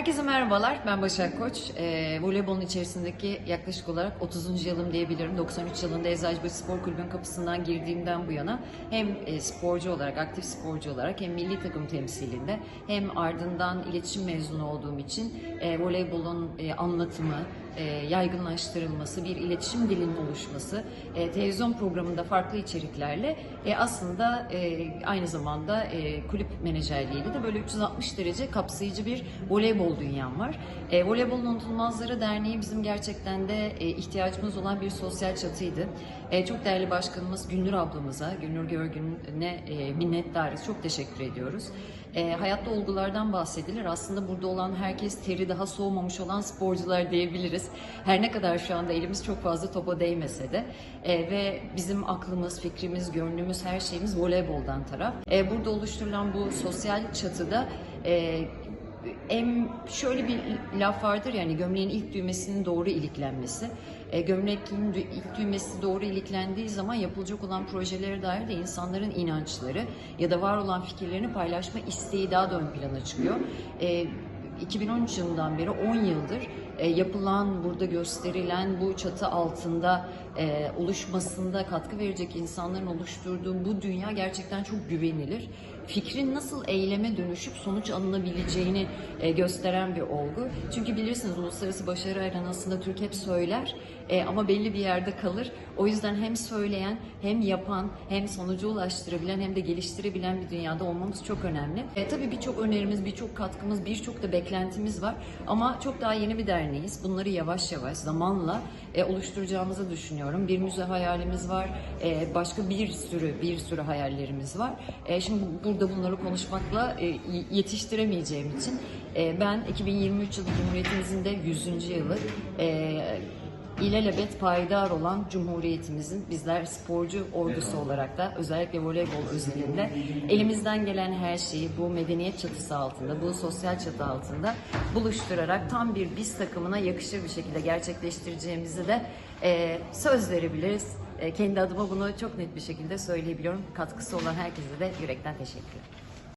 Herkese merhabalar, ben Başak Koç. Ee, voleybolun içerisindeki yaklaşık olarak 30. yılım diyebilirim. 93 yılında Eczacıbaşı Spor Kulübü'nün kapısından girdiğimden bu yana hem e, sporcu olarak, aktif sporcu olarak hem milli takım temsilinde hem ardından iletişim mezunu olduğum için e, voleybolun e, anlatımı, e, yaygınlaştırılması, bir iletişim dilinin oluşması, e, televizyon programında farklı içeriklerle e, aslında e, aynı zamanda e, kulüp menajerliğiyle de böyle 360 derece kapsayıcı bir voleybol dünyam var. E, Voleybolun Unutulmazları Derneği bizim gerçekten de e, ihtiyacımız olan bir sosyal çatıydı. E, çok değerli başkanımız Gündür ablamıza, Gündür Görgün'e e, minnettarız. Çok teşekkür ediyoruz. E, hayatta olgulardan bahsedilir. Aslında burada olan herkes teri daha soğumamış olan sporcular diyebiliriz. Her ne kadar şu anda elimiz çok fazla topa değmese de e, ve bizim aklımız, fikrimiz, gönlümüz, her şeyimiz voleyboldan taraf. E, burada oluşturulan bu sosyal çatıda e, em şöyle bir laf vardır yani gömleğin ilk düğmesinin doğru iliklenmesi. E, gömleğin ilk düğmesi doğru iliklendiği zaman yapılacak olan projelere dair de insanların inançları ya da var olan fikirlerini paylaşma isteği daha da ön plana çıkıyor. E, 2013 yılından beri 10 yıldır e, yapılan, burada gösterilen bu çatı altında e, oluşmasında katkı verecek insanların oluşturduğu bu dünya gerçekten çok güvenilir. Fikrin nasıl eyleme dönüşüp sonuç alınabileceğini e, gösteren bir olgu. Çünkü bilirsiniz uluslararası başarı arenasında Türk hep söyler e, ama belli bir yerde kalır. O yüzden hem söyleyen, hem yapan, hem sonuca ulaştırabilen hem de geliştirebilen bir dünyada olmamız çok önemli. E, tabii birçok önerimiz, birçok katkımız, birçok da beklentimiz var. Ama çok daha yeni bir derneğiz. Bunları yavaş yavaş zamanla e, oluşturacağımızı düşünüyorum. Bir müze hayalimiz var. E, başka bir sürü bir sürü hayallerimiz var. E, şimdi burada bunları konuşmakla e, yetiştiremeyeceğim için e, ben 2023 yılı Cumhuriyetimizin de 100. yılı e, İlelebet payidar olan Cumhuriyetimizin bizler sporcu ordusu olarak da özellikle voleybol özelinde elimizden gelen her şeyi bu medeniyet çatısı altında, bu sosyal çatı altında buluşturarak tam bir biz takımına yakışır bir şekilde gerçekleştireceğimizi de e, söz verebiliriz. E, kendi adıma bunu çok net bir şekilde söyleyebiliyorum. Katkısı olan herkese de yürekten teşekkür ederim.